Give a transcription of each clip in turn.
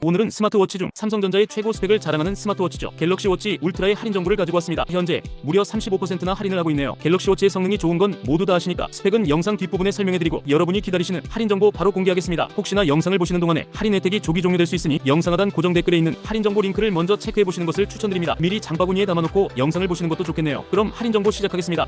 오늘은 스마트워치 중 삼성전자의 최고 스펙을 자랑하는 스마트워치죠. 갤럭시 워치 울트라의 할인 정보를 가지고 왔습니다. 현재 무려 35%나 할인을 하고 있네요. 갤럭시 워치의 성능이 좋은 건 모두 다 아시니까 스펙은 영상 뒷부분에 설명해드리고 여러분이 기다리시는 할인 정보 바로 공개하겠습니다. 혹시나 영상을 보시는 동안에 할인 혜택이 조기 종료될 수 있으니 영상 하단 고정 댓글에 있는 할인 정보 링크를 먼저 체크해 보시는 것을 추천드립니다. 미리 장바구니에 담아놓고 영상을 보시는 것도 좋겠네요. 그럼 할인 정보 시작하겠습니다.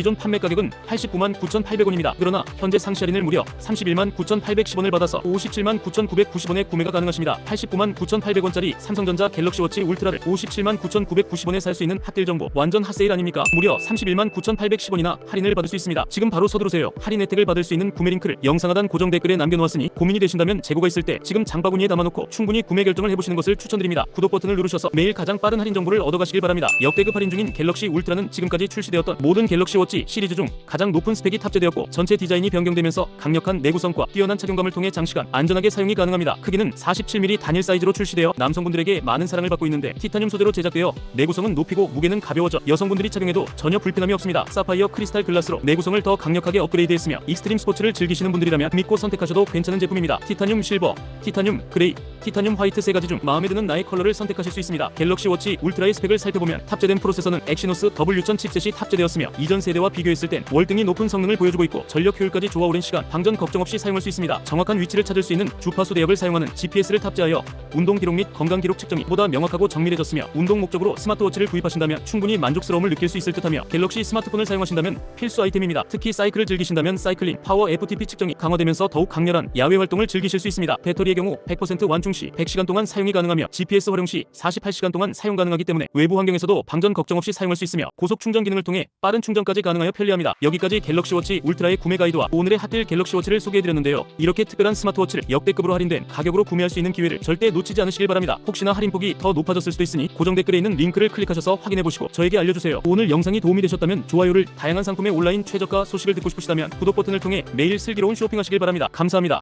기존 판매 가격은 89만 9,800원입니다. 그러나 현재 상시 할인을 무려 31만 9,810원을 받아서 57만 9,990원에 구매가 가능하십니다. 89만 9,800원짜리 삼성전자 갤럭시 워치 울트라를 57만 9,990원에 살 수 있는 핫딜 정보 완전 핫세일 아닙니까? 무려 31만 9,810원이나 할인을 받을 수 있습니다. 지금 바로 서두르세요. 할인 혜택을 받을 수 있는 구매 링크를 영상 하단 고정 댓글에 남겨놓았으니 고민이 되신다면 재고가 있을 때 지금 장바구니에 담아놓고 충분히 구매 결정을 해보시는 것을 추천드립니다. 구독 버튼을 누르셔서 매일 가장 빠른 할인 정보를 얻어가시길 바랍니다. 역대급 할인 중인 갤럭시 울트라는 지금까지 출시되었던 모든 갤럭시 워치 시리즈 중 가장 높은 스펙이 탑재되었고 전체 디자인이 변경되면서 강력한 내구성과 뛰어난 착용감을 통해 장시간 안전하게 사용이 가능합니다. 크기는 47mm 단일 사이즈로 출시되어 남성분들에게 많은 사랑을 받고 있는데 티타늄 소재로 제작되어 내구성은 높이고 무게는 가벼워져 여성분들이 착용해도 전혀 불편함이 없습니다. 사파이어 크리스탈 글라스로 내구성을 더 강력하게 업그레이드했으며 익스트림 스포츠를 즐기시는 분들이라면 믿고 선택하셔도 괜찮은 제품입니다. 티타늄 실버, 티타늄 그레이, 티타늄 화이트 세 가지 중 마음에 드는 나의 컬러를 선택하실 수 있습니다. 갤럭시 워치 울트라의 스펙을 살펴보면 탑재된 프로세서는 엑시노스 W1000 칩셋이 탑재되었으며 이전 세대와 비교했을 땐 월등히 높은 성능을 보여주고 있고 전력 효율까지 좋아 오랜 시간 방전 걱정 없이 사용할 수 있습니다. 정확한 위치를 찾을 수 있는 주파수 대역을 사용하는 GPS를 탑재하여 운동 기록 및 건강 기록 측정이 보다 명확하고 정밀해졌으며 운동 목적으로 스마트워치를 구입하신다면 충분히 만족스러움을 느낄 수 있을 듯하며 갤럭시 스마트폰을 사용하신다면 필수 아이템입니다. 특히 사이클을 즐기신다면 사이클링, 파워 FTP 측정이 강화되면서 더욱 강렬한 야외 활동을 즐기실 수 있습니다. 배터리의 경우 100% 완충 시 100시간 동안 사용이 가능하며 GPS 활용 시 48시간 동안 사용 가능하기 때문에 외부 환경에서도 방전 걱정 없이 사용할 수 있으며 고속 충전 기능을 통해 빠른 충전까지 가능하여 편리합니다. 여기까지 갤럭시 워치 울트라의 구매 가이드와 오늘의 핫딜 갤럭시 워치를 소개해드렸는데요. 이렇게 특별한 스마트워치를 역대급으로 할인된 가격으로 구매할 수 있는 기회를 절대 놓치지 않으시길 바랍니다. 혹시나 할인폭이 더 높아졌을 수도 있으니 고정 댓글에 있는 링크를 클릭하셔서 확인해보시고 저에게 알려주세요. 오늘 영상이 도움이 되셨다면 좋아요를 다양한 상품의 온라인 최저가 소식을 듣고 싶으시다면 구독 버튼을 통해 매일 슬기로운 쇼핑하시길 바랍니다. 감사합니다.